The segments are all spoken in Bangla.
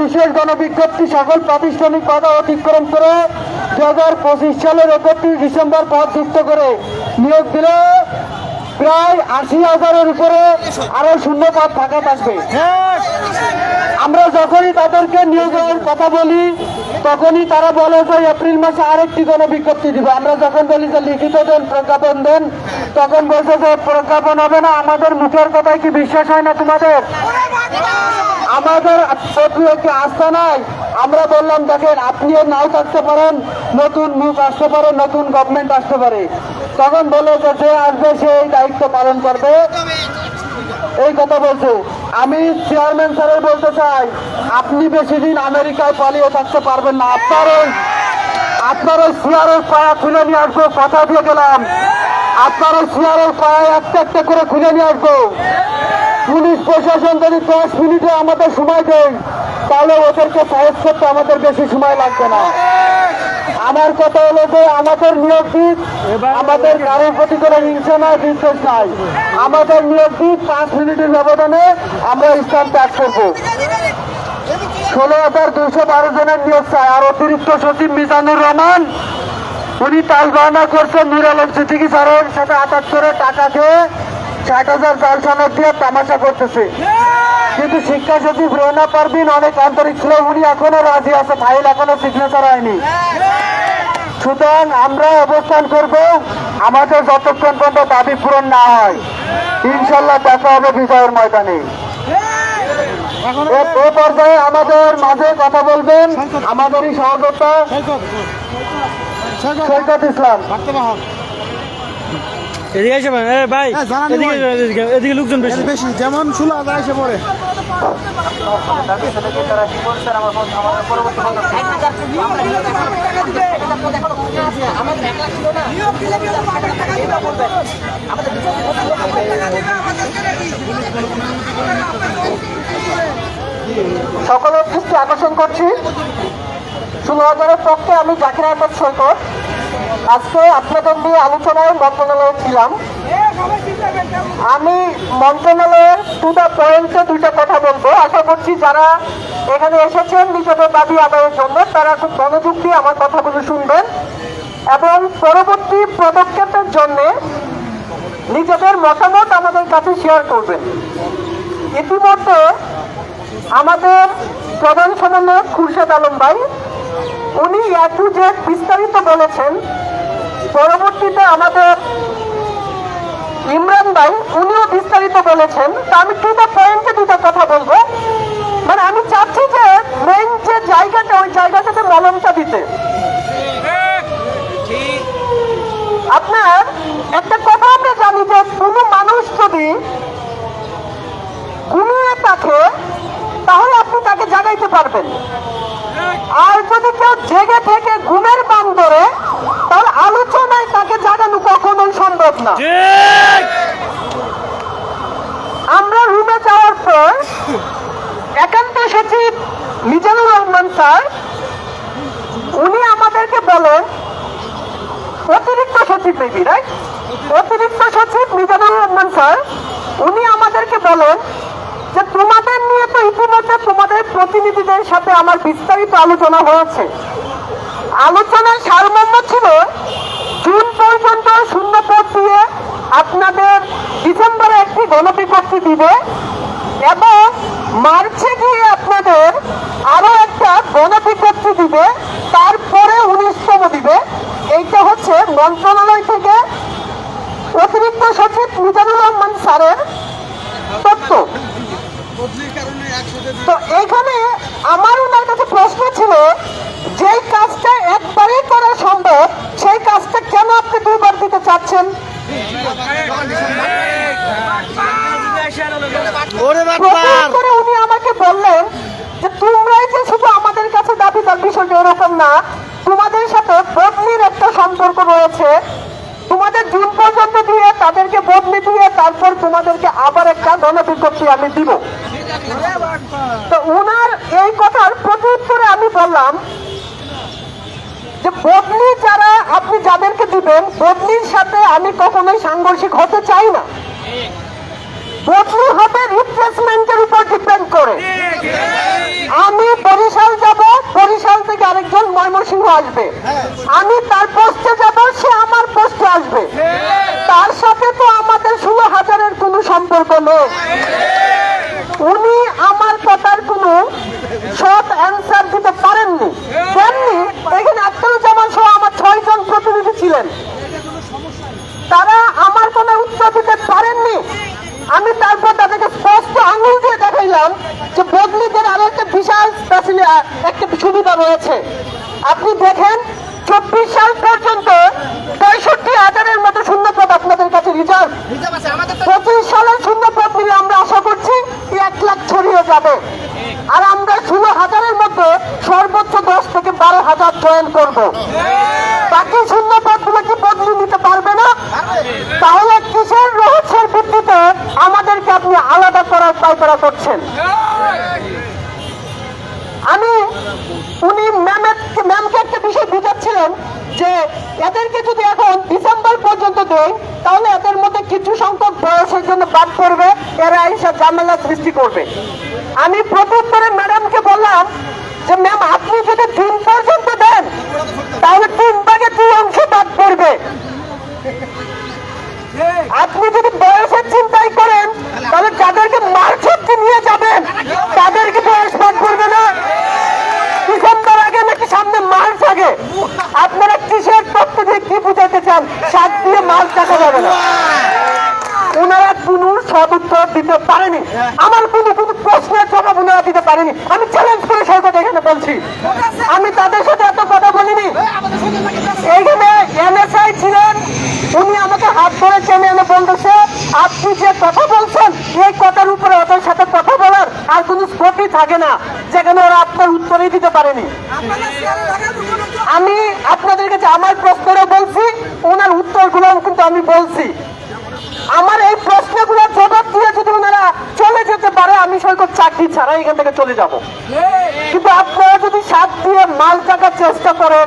বিশেষ গণবিজ্ঞপ্তি সকল প্রাতিষ্ঠানিক বাধা অতিক্রম করে দু হাজার পঁচিশ সালের একত্রিশ ডিসেম্বর পদ যুক্ত করে নিয়োগ দিলে প্রায় আশি হাজারের উপরে আরও শূন্য পদ ফাঁকা থাকবে। আমরা যখনই তাদেরকে নিয়োগের কথা বলি তখনই তারা বলে যে এপ্রিল মাসে আরেকটি কোনো বিজ্ঞপ্তি দিবে। আমরা যখন বলি যে লিখিত দেন, প্রজ্ঞাপন দেন, তখন বলছে যে প্রজ্ঞাপন হবে না। আমাদের মুখের কথায় কি বিশ্বাস হয় না তোমাদের? আমাদের একটি আস্থা নাই। আমরা বললাম, দেখেন, আপনিও নাও থাকতে পারেন, নতুন মুখ আসতে পারে, নতুন গভর্নমেন্ট আসতে পারে। তখন বলে যে আসবে সে এই দায়িত্ব পালন করবে। এই কথা বলছে। আমি চেয়ারম্যান স্যারের বলতে চাই, আপনি বেশি দিন আমেরিকায় পালিয়ে থাকতে পারবেন না। আপনার ওই আপনার ওই চেয়ারের পায়া খুলে নিয়ে আসব, কথা দিয়ে গেলাম। আপনার ওই চেয়ারের পায়া একটা একটা করে খুলে নিয়ে আসব। পুলিশ প্রশাসন যদি দশ মিনিটে আমাদের সময় দেয়, তাহলে ওদেরকে সাহেব করতে আমাদের বেশি সময় লাগবে না। আমার কথা হলো যে আমাদের নিয়োগ দিক আমাদের কারোর প্রতি কোনো হিংসা নাই বিদ্বেষ নাই। আমাদের নিয়োগ দিক পাঁচ মিনিটের ব্যবধানে আমরা স্থান ত্যাগ করব। ষোলো হাজার দুশো বারো জনের নিয়োগ চাই। আর অতিরিক্ত সচিব মিজানুর রহমান উনি তাল বাহানা করছেন নুর আলম সিদ্দিকি স্যারের সাথে আটাত্তরের টাকা খেয়ে ষাট হাজার জাল সনদ দিয়ে তামাশা করতেছে। কিন্তু শিক্ষা সচিব রোনা পারবিন অনেক আন্তরিক ছিল উনি এখনও রাজি আছে ফাইল এখনও সিগনেচার হয়নি। সুতরাং আমরা অবস্থান করব আমাদের যতক্ষণ পর্যন্ত দাবি পূরণ না হয়। ইনশাল্লাহ দেখা হবে বিজয়ের ময়দানে। এ- পর্যায়ে আমাদের মাঝে কথা বলবেন আমাদেরই সহযোদ্ধা সৈকত ইসলাম। এদিকে এসে ভাই, এ ভাই হ্যাঁ, এদিকে এদিকে লোকজন বেশি। বেশি যেমন ষোলো হাজার এসে পড়ে। সকলের দৃষ্টি আকর্ষণ করছি। ষোলো হাজারের পক্ষে আমি জাকির আহমেদ সৈকত। আজকে আপনাদের নিয়ে আলোচনায় মন্ত্রণালয়ে ছিলাম। আমি মন্ত্রণালয়ের দুটা দ্য পয়েন্টে দুইটা কথা বলব। আশা করছি যারা এখানে এসেছেন নিজেদের দাবি আদায়ের জন্য, তারা খুব মনোযোগ দিয়ে আমার কথাগুলো শুনবেন এবং পরবর্তী পদক্ষেপের জন্য নিজেদের মতামত আমাদের কাছে শেয়ার করবেন। ইতিমধ্যে আমাদের প্রধান সমন্বয়ক খুরশেদ আলম ভাই উনি টু জেড বিস্তারিত বলেছেন। পরবর্তীতে আমাদের ইমরান ভাই উনিও বিস্তারিত বলেছেন। তা আমি টু দ্য পয়েন্টে দুটো কথা বলব। মানে আমি চাচ্ছি যে মেন যে জায়গাটা, ওই জায়গাটাতে মলমটা দিতে। আপনার একটা কথা আমরা জানি যে কোনো মানুষ যদি ঘুমিয়ে থাকে, তাহলে আপনি তাকে জাগাইতে পারবেন। আর যদি কেউ জেগে থেকে ঘুমের বান ধরে তাহলে আলোচনায় তাকে জাগানো কখনোই সম্ভব না। আমরা রুমে যাওয়ার পর একান্ত সচিব মিজানুর রহমান স্যার। উনি আমাদেরকে বলেন অতিরিক্ত সচিব মেবি রাইট অতিরিক্ত সচিব মিজানুর রহমান স্যার উনি আমাদেরকে বলেন যে তোমাদের তো ইতিমধ্যে তোমাদের প্রতিনিধিদের সাথে আমার বিস্তারিত আলোচনা হয়েছে। আলোচনার সারমর্ম ছিল, জুন পর্যন্ত শূন্য পদ দিয়ে আপনাদের ডিসেম্বরে একটি গণবিজ্ঞপ্তি দিবে এবং মার্চে গিয়ে আপনাদের আরও একটা গণবিজ্ঞপ্তি দিবে, তারপরে উনিশতম দিবে। এইটা হচ্ছে মন্ত্রণালয় থেকে অতিরিক্ত সচিব মিজানুর রহমান স্যারের তথ্য তো এইখানে আমার ওনার কাছে প্রশ্ন ছিল যেই কাজটা একবারেই করা সম্ভব সেই কাজটা কেন আপনি দুবার দিতে চাচ্ছেন ওরে প্রথম বাপার করে উনি আমাকে বললেন যে তোমরাই যে শুধু আমাদের কাছে দাবি তার বিষয়টা এরকম না তোমাদের সাথে বদলির একটা সম্পর্ক রয়েছে। তোমাদের জুন পর্যন্ত দিয়ে তাদেরকে বদলি দিয়ে তারপর তোমাদেরকে আবার একটা গণবিজ্ঞপ্তি আমি দিব। তো উনার এই কথার প্রতি উত্তরে আমি বললাম যে বদলি যারা আপনি যাদেরকে দিবেন, বদলির সাথে আমি কখনোই সাংঘর্ষিক হতে চাই না। বদলি হবে রিপ্লেসমেন্টের উপর ডিপেন্ড করে আমি ময়মনসিংহ আসবে। আমি তার পোস্টে যাব, সে আমার পোস্টে আসবে। তার সাথে তো আমাদের ষোলো হাজারের কোনো সম্পর্ক নেই। উনি আমার কথার কোনো সব অ্যান্সার দিতে পারেননি। তেমনি এখানে আব্দুল সহ আমার ছয়জন প্রতিনিধি ছিলেন। তারা আমার কোনো উত্তর দিতে পারেননি। আমি তারপর তাদেরকে স্পষ্ট আঙুল দিয়ে দেখাইলাম যে বদলিদের আরও একটা বিশাল একটা সুবিধা রয়েছে। আপনি দেখেন চব্বিশ সাল পর্যন্ত পঁয়ষট্টি হাজারের মতো শূন্যপদ আপনাদের কাছে রিজার্ভ পঁচিশ সালের শূন্যপদ মিলে আমরা আশা করছি এক লাখ ছড়িয়ে যাবে। আর আমরা ষোলো হাজারের মধ্যে সর্বোচ্চ দশ থেকে বারো হাজার জয়েন করব। বাকি শূন্য পদগুলো কি বদলি নিতে পারবে না? তাহলে কিসের রহস্যের ভিত্তিতে আমাদেরকে আপনি আলাদা করার পাইপারা করছেন? আমি উনি ম্যামের ম্যামকে একটা বিষয় বুঝাচ্ছিলেন যে এদেরকে যদি এখন ডিসেম্বর পর্যন্ত দেয় তাহলে এদের মধ্যে কিছু সংখ্যক বয়সের জন্য বাদ পড়বে, এরা এইসব ঝামেলা সৃষ্টি করবে। আমি প্রত্যুত্তরে কোন উত্তর দিতে পারেনি। আমার কোনো কোনো প্রশ্নের জবাব ওনারা দিতে পারেনি। আমি চ্যালেঞ্জ করে সেই কথা এখানে বলছি। আমি তাদের সাথে এত কথা বলিনি। এইখানে এনএসআই ছিলেন। উনি আমাকে হাত ধরে টেনে এনে বলতেছে আপনি যে কথা বলছেন এই কথার উপরে ওদের সাথে কথা বলার আর কোনো স্কোপই থাকে না। যেখানে ওরা আপনার উত্তরই দিতে পারেনি। আমি আপনাদের কাছে আমার প্রশ্নটা বলছি ওনার উত্তরগুলো কিন্তু আমি বলছি। আমার এই প্রশ্নগুলো দিয়ে যদি ওনারা চলে যেতে পারে, আমি সৈকত চাকরি ছাড়া এখান থেকে চলে যাব। কিন্তু আপনারা যদি সাত দিয়ে মাল টাকার চেষ্টা করেন,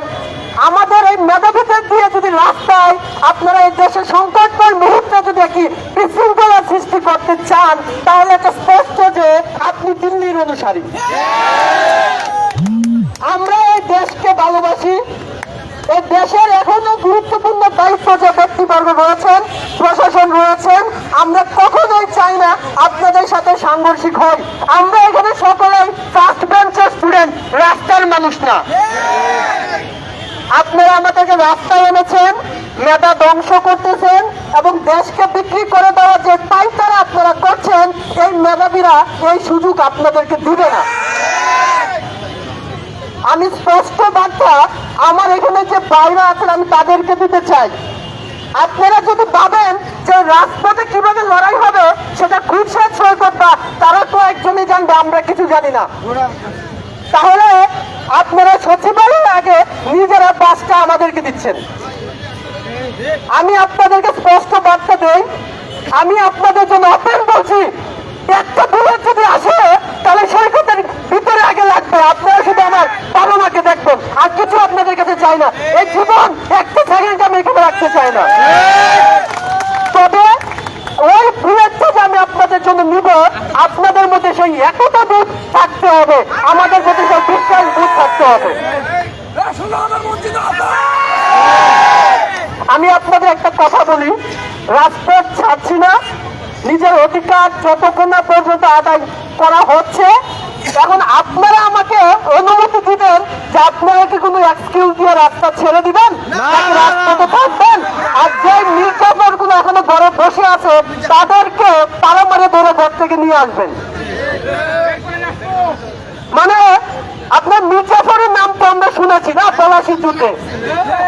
আমাদের এই মেধাবীদের দিয়ে যদি রাস্তায় আপনারা এই দেশের সংকটময় মুহূর্তে যদি একটি বিশৃঙ্খলা সৃষ্টি করতে চান, তাহলে এটা স্পষ্ট যে আপনি দিল্লির অনুসারী। আমরা এই দেশকে ভালোবাসি এই দেশের এখনও গুরুত্বপূর্ণ দায়িত্ব যে ব্যক্তিবর্গ রয়েছেন, প্রশাসন রয়েছেন, আমরা কখনোই চাই না আপনাদের সাথে সাংঘর্ষিক হই আমরা এখানে সকলেই ফার্স্ট বেঞ্চের স্টুডেন্ট রাস্তার মানুষ না। আপনারা আমাদেরকে রাস্তায় এনেছেন, মেধা ধ্বংস করতেছেন এবং দেশকে বিক্রি করে দেওয়ার যে পাইতারা আপনারা করছেন, এই মেধাবীরা এই সুযোগ আপনাদেরকে দিবে না। আমি স্পষ্ট বার্তা আমার এখানে যে বাইরে আছেন, আমি তাদেরকে দিতে চাই। আপনারা যদি ভাবেন যে রাজপথে কীভাবে লড়াই হবে, সেটা খুবসাদ সৈকত বা তারা তো একজনই জানবে, আমরা কিছু জানি না। তাহলে আপনারা সচিবালয়ের আগে নিজেরা বাসটা আমাদেরকে দিচ্ছেন। আমি আপনাদেরকে স্পষ্ট বার্তা দেই, আমি আপনাদের জন্য ওপেন বলছি একটা বুলেট যদি আসে তাহলে সৈকতের ভিতরে আগে লাগবে আপনারা শুধু আমার বাবা মাকে দেখবেন আর আপনাদের কাছে চাই না। এই জীবন একটা সেকেন্ড আমি এখানে রাখতে চাই না। তবে ওই বুলেটটা যে আমি আপনাদের জন্য নিব, আপনাদের মধ্যে সেই একতা বোধ থাকতে হবে। আমাদের মধ্যে সেই বিশ্বাস বোধ থাকতে হবে। আমি আপনাদের একটা কথা বলি। রাজপথ ছাড়ছি না। নিজের অধিকার যতক্ষণ না পর্যন্ত আদায় করা হচ্ছে, এখন আপনারা আমাকে অনুমতি দিবেন যে আপনারা কি কোনো এক্সকিউজ দিয়ে রাস্তা ছেড়ে দিবেন? নাকি রাস্তাতে থাকবেন আর যে নির্যাতনগুলো এখনও ঘরে বসে আছে তাদেরকে মারে ধরে ঘর থেকে নিয়ে আসবেন। মানে আপনার মির্জাফরের নাম তো আমরা শুনেছি না পলাশি যুদ্ধে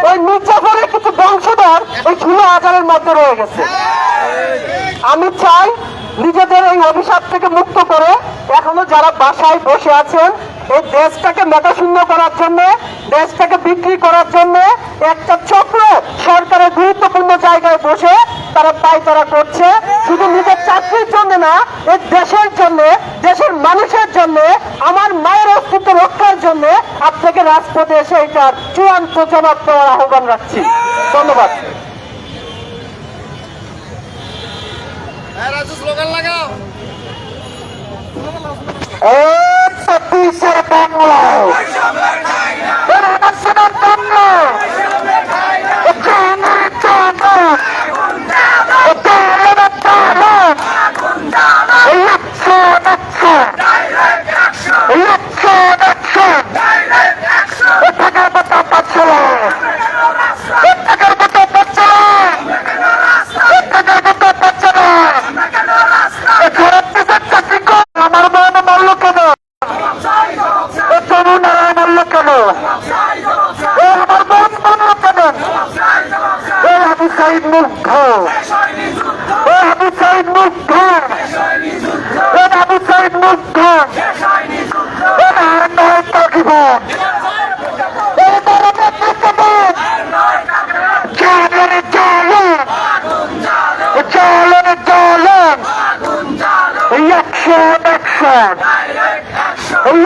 ওই মির্জাফরের কিছু বংশধর ওই ষোলো হাজারের মধ্যে রয়ে গেছে। আমি চাই নিজেদের এই অভিশাপ থেকে মুক্ত করে এখনও যারা বাসায় বসে আছেন, এই দেশটাকে মেধাশূন্য করার জন্য, দেশটাকে বিক্রি করার জন্য একটা চক্র সরকারের গুরুত্বপূর্ণ জায়গায় বসে তারা পায়তারা করছে। শুধু নিজের চাকরির জন্য না, এই দেশের জন্য, দেশের মানুষের জন্য, আমার মায়ের অস্তিত্ব রক্ষার জন্য আপনাকে রাজপথে এসে এটার চূড়ান্ত জবাব দেওয়ার আহ্বান রাখছি। ধন্যবাদ। স্লোগান লাগাও। ছাব্বিশের বাংলা। বাংলা।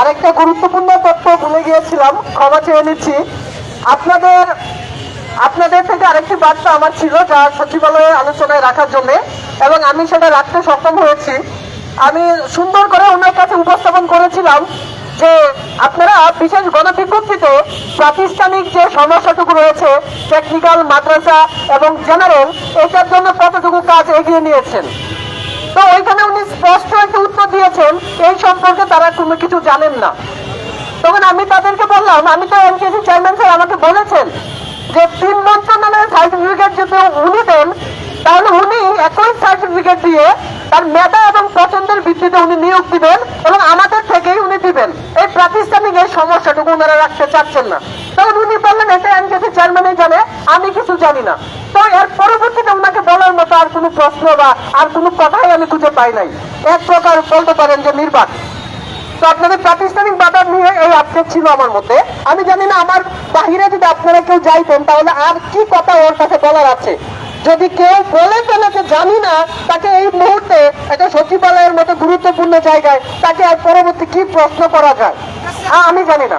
আরেকটা গুরুত্বপূর্ণ তথ্য ভুলে গিয়েছিলাম, ক্ষমা চেয়ে নিচ্ছি। আপনাদের আপনাদের থেকে আরেকটি বার্তা আমার ছিল যা সচিবালয়ে আলোচনায় রাখার জন্য, এবং আমি সেটা রাখতে সক্ষম হয়েছি। আমি সুন্দর করে ওনার কাছে উপস্থাপন করেছিলাম যে আপনারা বিশেষ গণবিজ্ঞপ্তিতে প্রাতিষ্ঠানিক যে সমস্যাটুকু রয়েছে টেকনিক্যাল মাদ্রাসা এবং জেনারেল এটার জন্য কতটুকু কাজ এগিয়ে নিয়েছেন। তো ওইখানে উনি স্পষ্ট একটা উত্তর দিয়েছেন, এই সম্পর্কে তারা কোনো কিছু জানেন না। তখন আমি তাদেরকে বললাম, আমি তো এনকেসি চেয়ারম্যান স্যার আমাকে বলেছেন যে তিন মন্ত্রণালয়ের সার্টিফিকেট যদি উনি দেন, তাহলে উনি একই সার্টিফিকেট দিয়ে তার মেধা এবং পছন্দের ভিত্তিতে উনি নিয়োগ দিবেন এবং আমাদের থেকেই উনি দিবেন। এই প্রাতিষ্ঠানিক এই সমস্যাটুকু ওনারা রাখতে চাচ্ছেন না। তখন উনি বললেন, এটা এনকেসি চেয়ারম্যানই জানে, আমি কিছু জানি না। তো এর পরবর্তীতে ওনাকে বলার মতো আর কোনো প্রশ্ন বা আর কোনো কথাই আমি খুঁজে পাই নাই। এক প্রকার বলতে পারেন যে নির্বাক। তো আপনাদের প্রাতিষ্ঠানিক বাধা নিয়ে এই আপডেট ছিল আমার মধ্যে আমি জানি না আমার বাহিরে যদি আপনারা কেউ যাইতেন তাহলে আর কি কথা ওর কাছে বলার আছে? যদি কেউ বলে ফেলে যে জানি না তাকে এই মুহূর্তে একটা সচিবালয়ের মতো গুরুত্বপূর্ণ জায়গায় তাকে আর পরবর্তী কি প্রশ্ন করা যায়? আ, আমি জানি না।